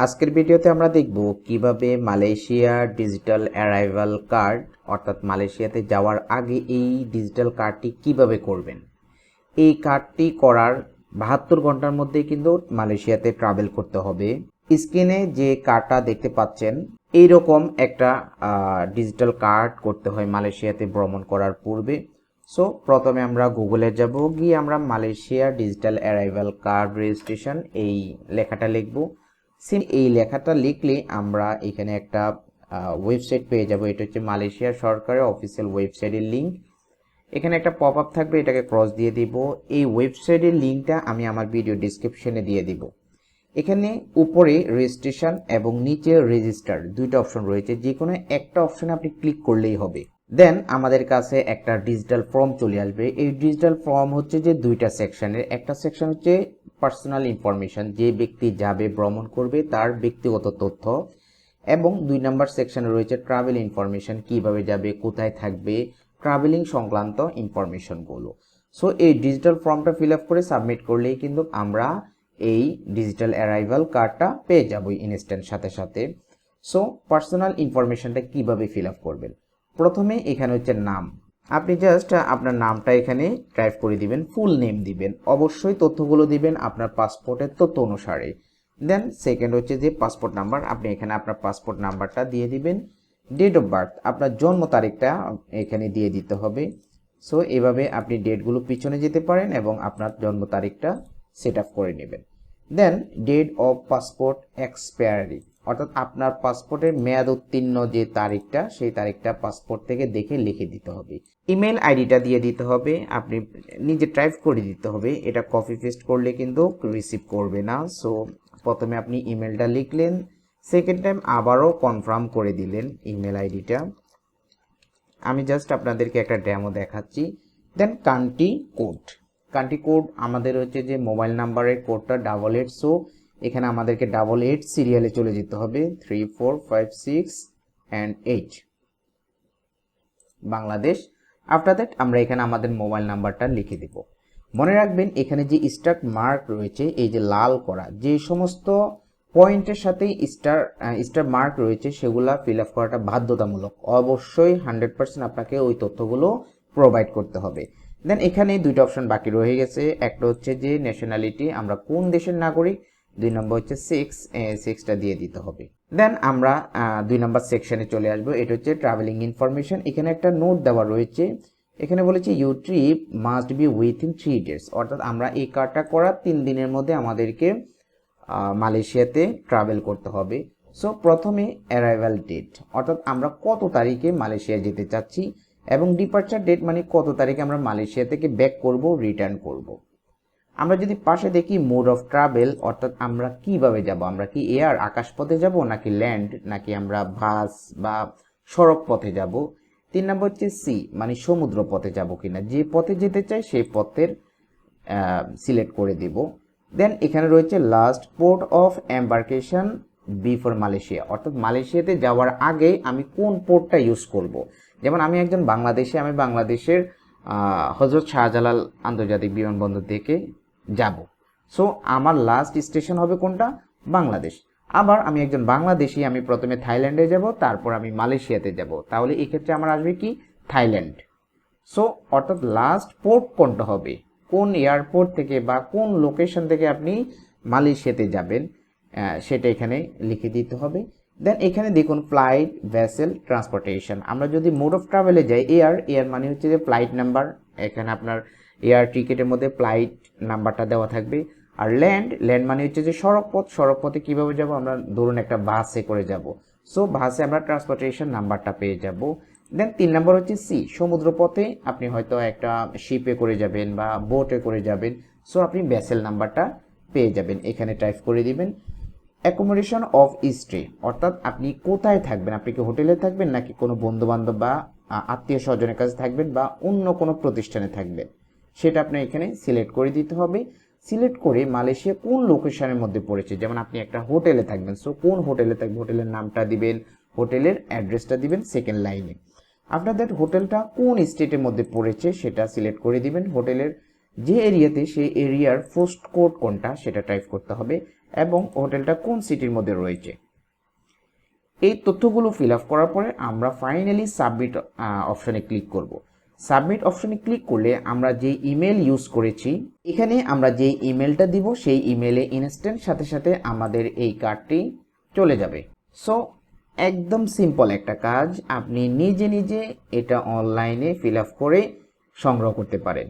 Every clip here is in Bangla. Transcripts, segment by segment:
আজকের ভিডিওতে আমরা দেখব কীভাবে মালয়েশিয়া ডিজিটাল অ্যারাইভাল কার্ড, অর্থাৎ মালয়েশিয়াতে যাওয়ার আগে এই ডিজিটাল কার্ডটি কীভাবে করবেন। এই কার্ডটি করার বাহাত্তর ঘণ্টার মধ্যে কিন্তু মালয়েশিয়াতে ট্রাভেল করতে হবে। স্ক্রিনে যে কার্ডটা দেখতে পাচ্ছেন, এইরকম একটা ডিজিটাল কার্ড করতে হয় মালয়েশিয়াতে ভ্রমণ করার পূর্বে। সো, প্রথমে আমরা গুগলে যাব, গিয়ে আমরা Malaysia digital arrival card registration এই লেখাটা লিখব। সিম এই লেখাটা লিখলে আমরা এখানে একটা ওয়েবসাইট পেয়ে যাব। এটা হচ্ছে মালয়েশিয়া সরকারের অফিসিয়াল ওয়েবসাইটের লিঙ্ক এখানে একটা পপ আপ থাকবে, এটাকে ক্রস দিয়ে দিব। এই ওয়েবসাইটের লিঙ্কটা আমি আমার ভিডিও ডিসক্রিপশনে দিয়ে দিব। এখানে উপরে রেজিস্ট্রেশন এবং নিচে রেজিস্টার দুইটা অপশন রয়েছে। যে কোনো একটা অপশনে আপনি ক্লিক করলেই হবে। দেন আমাদের কাছে একটা ডিজিটাল ফর্ম চলে আসবে। এই ডিজিটাল ফর্ম হচ্ছে যে দুইটা সেকশনের একটা সেকশন হচ্ছে পার্সোনাল ইনফরমেশন যে ব্যক্তি যাবে ভ্রমণ করবে তার ব্যক্তিগত তথ্য এবং দুই নাম্বার সেকশনে রয়েছে ট্রাভেল ইনফরমেশন কীভাবে যাবে, কোথায় থাকবে ট্রাভেলিং সংক্রান্ত ইনফরমেশনগুলো সো এই ডিজিটাল ফর্মটা ফিল আপ করে সাবমিট করলেই কিন্তু আমরা এই ডিজিটাল অ্যারাইভাল কার্ডটা পেয়ে যাব ইনস্ট্যান্ট সাথে সাথে। সো পার্সোনাল ইনফরমেশনটা কীভাবে ফিল আপ করবেন? প্রথমে এখানে হচ্ছে নাম। আপনি জাস্ট আপনার নামটা এখানে টাইপ করে দিবেন ফুল নেম দিবেন। অবশ্যই তথ্যগুলো দিবেন আপনার পাসপোর্টের তথ্য অনুসারে। দেন সেকেন্ড হচ্ছে যে পাসপোর্ট নাম্বার আপনি এখানে আপনার পাসপোর্ট নাম্বারটা দিয়ে দিবেন। ডেট অফ বার্থ আপনার জন্ম তারিখটা এখানে দিয়ে দিতে হবে। সো এভাবে আপনি ডেটগুলো পিছনে যেতে পারেন এবং আপনার জন্ম তারিখটা সেট আপ করে নেবেন। Then date of passport expiry অর্থাৎ আপনার পাসপোর্টের মেয়াদ উত্তীর্ণ যে তারিখটা, সেই তারিখটা পাসপোর্ট থেকে দেখে লিখে দিতে হবে। ইমেল আইডিটা দিয়ে দিতে হবে, আপনি নিজে টাইপ করে দিতে হবে। এটা কপি পেস্ট করলে কিন্তু রিসিভ করবে না। সো, প্রথমে আপনি ইমেলটা লিখলেন, সেকেন্ড টাইম আবারও কনফার্ম করে দিলেন ইমেল আইডিটা। আমি জাস্ট আপনাদেরকে একটা ডেমো দেখাচ্ছি। Then country code. Country code আমাদের হচ্ছে যে মোবাইল নাম্বারের কোডটা, ডাবল এইট, সো এখানে আমাদেরকে ডাবল এইট সিরিয়ালে চলে যেতে হবে three four five six and eight Bangladesh after that আমরা এখানে আমাদের মোবাইল নাম্বারটা লিখে দেব। মনে রাখবেন, এখানে যে স্টার মার্ক রয়েছে, এই যে লাল করা, যে সমস্ত পয়েন্টের সাথে স্টার স্টার মার্ক রয়েছে, সেগুলা ফিল আপ করাটা বাধ্যতামূলক। অবশ্যই হান্ড্রেড পার্সেন্ট আপনাকে ওই তথ্যগুলো প্রোভাইড করতে হবে। দেন এখানে দুইটা অপশন বাকি রয়ে গেছে। একটা হচ্ছে যে ন্যাশনালিটি আমরা কোন দেশের নাগরিক দুই নম্বর হচ্ছে সিক্স সিক্সটা দিয়ে দিতে হবে। দেন আমরা দুই নম্বর সেকশনে চলে আসব। এটা হচ্ছে ট্রাভেলিং ইনফরমেশন এখানে একটা নোট দেওয়া রয়েছে। এখানে বলেছে you trip must be within three days অর্থাৎ আমরা এই কার্ডটা করার তিন দিনের মধ্যে আমাদেরকে মালয়েশিয়াতে ট্রাভেল করতে হবে। সো প্রথমে অ্যারাইভাল ডেট অর্থাৎ আমরা কত তারিখে মালয়েশিয়া যেতে চাচ্ছি এবং ডিপার্চার ডেট মানে কত তারিখে আমরা মালয়েশিয়া থেকে ব্যাক করব রিটার্ন করব। আমরা যদি পাশে দেখি মোড অফ ট্রাভেল, অর্থাৎ আমরা কীভাবে যাব? আমরা কি এয়ার, আকাশপথে যাব, নাকি ল্যান্ড, নাকি আমরা বাস বা সড়ক পথে যাব? তিন নম্বর হচ্ছে সি মানে সমুদ্র পথে যাব কিনা। যে পথে যেতে চাই, সেই পথের সিলেক্ট করে দেব। দেন এখানে রয়েছে last port of embarkation before Malaysia. অর্থাৎ মালয়েশিয়াতে যাওয়ার আগে আমি কোন পোর্টটা ইউজ করব। যেমন আমি একজন বাংলাদেশে, আমি বাংলাদেশের হজরত শাহজালাল আন্তর্জাতিক বিমানবন্দর থেকে যাব। সো আমার লাস্ট স্টেশন হবে কোনটা? বাংলাদেশ। আবার আমি একজন বাংলাদেশি, আমি প্রথমে থাইল্যান্ডে যাব, তারপর আমি মালয়েশিয়াতে যাব। তাহলে এক্ষেত্রে আমার আসবে কি? থাইল্যান্ড। সো অর্থাৎ লাস্ট পোর্ট কোনটা হবে? কোন এয়ারপোর্ট থেকে বা কোন লোকেশন থেকে আপনি মালয়েশিয়াতে যাবেন? সেটা এখানে লিখে দিতে হবে। দেন এখানে দেখুন ফ্লাইট ভেসেল ট্রান্সপোর্টেশন আমরা যদি মোড অফ ট্রাভেলে যাই এয়ার এয়ার মানে হচ্ছে যে ফ্লাইট নাম্বার এখানে আপনার এয়ার টিকিটের মধ্যে ফ্লাইট নাম্বারটা দেওয়া থাকবে। আর ল্যান্ড ল্যান্ড মানে হচ্ছে যে সড়ক পথ সড়ক পথে কীভাবে যাব? আমরা ধরুন একটা বাসে করে যাব। সো বাসে আমরা ট্রান্সপোর্টেশন নাম্বারটা পেয়ে যাব। দেন তিন নম্বর হচ্ছে সি সমুদ্র পথে আপনি হয়তো একটা শিপে করে যাবেন বা বোটে করে যাবেন। সো আপনি ভ্যাসেল নাম্বারটা পেয়ে যাবেন। এখানে টাইপ করে দিবেন অ্যাকোমোডেশন অফ স্টে অর্থাৎ আপনি কোথায় থাকবেন? আপনি কি হোটেলে থাকবেন নাকি কোনো বন্ধু বান্ধব বা আত্মীয় স্বজনের কাছে থাকবেন বা অন্য কোনো প্রতিষ্ঠানে থাকবেন? সেটা আপনি এখানে সিলেক্ট করে দিতে হবে। সিলেক্ট করে মালয়েশিয়া কোন লোকেশনের মধ্যে পড়েছে? যেমন আপনি একটা হোটেলে থাকবেন সো কোন হোটেলে থাকবেন? হোটেলের নামটা দিবেন, হোটেলের অ্যাড্রেসটা দিবেন সেকেন্ড লাইনে আফটার দ্যাট হোটেলটা কোন স্টেটের মধ্যে পড়েছে সেটা সিলেক্ট করে দিবেন। হোটেলের যে এরিয়াতে সেই এরিয়ার পোস্ট কোড কোনটা সেটা টাইপ করতে হবে এবং হোটেলটা কোন সিটির মধ্যে রয়েছে। এই তথ্যগুলো ফিল আপ করার পরে আমরা ফাইনালি সাবমিট অপশনে ক্লিক করব। সাবমিট অপশনে ক্লিক করলে আমরা যে ইমেল ইউজ করেছি, এখানে আমরা যে ইমেলটা দিব, সেই ইমেলে ইনস্ট্যান্ট সাথে সাথে আমাদের এই কার্ডটি চলে যাবে। সো একদম সিম্পল একটা কাজ, আপনি নিজে নিজে এটা অনলাইনে ফিল আপ করে সংগ্রহ করতে পারেন।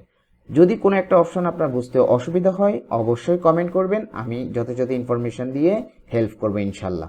যদি কোনো একটা অপশন আপনার বুঝতে অসুবিধা হয়, অবশ্যই কমেন্ট করবেন, আমি যথাযথ ইনফরমেশন দিয়ে হেল্প করব ইনশাল্লাহ।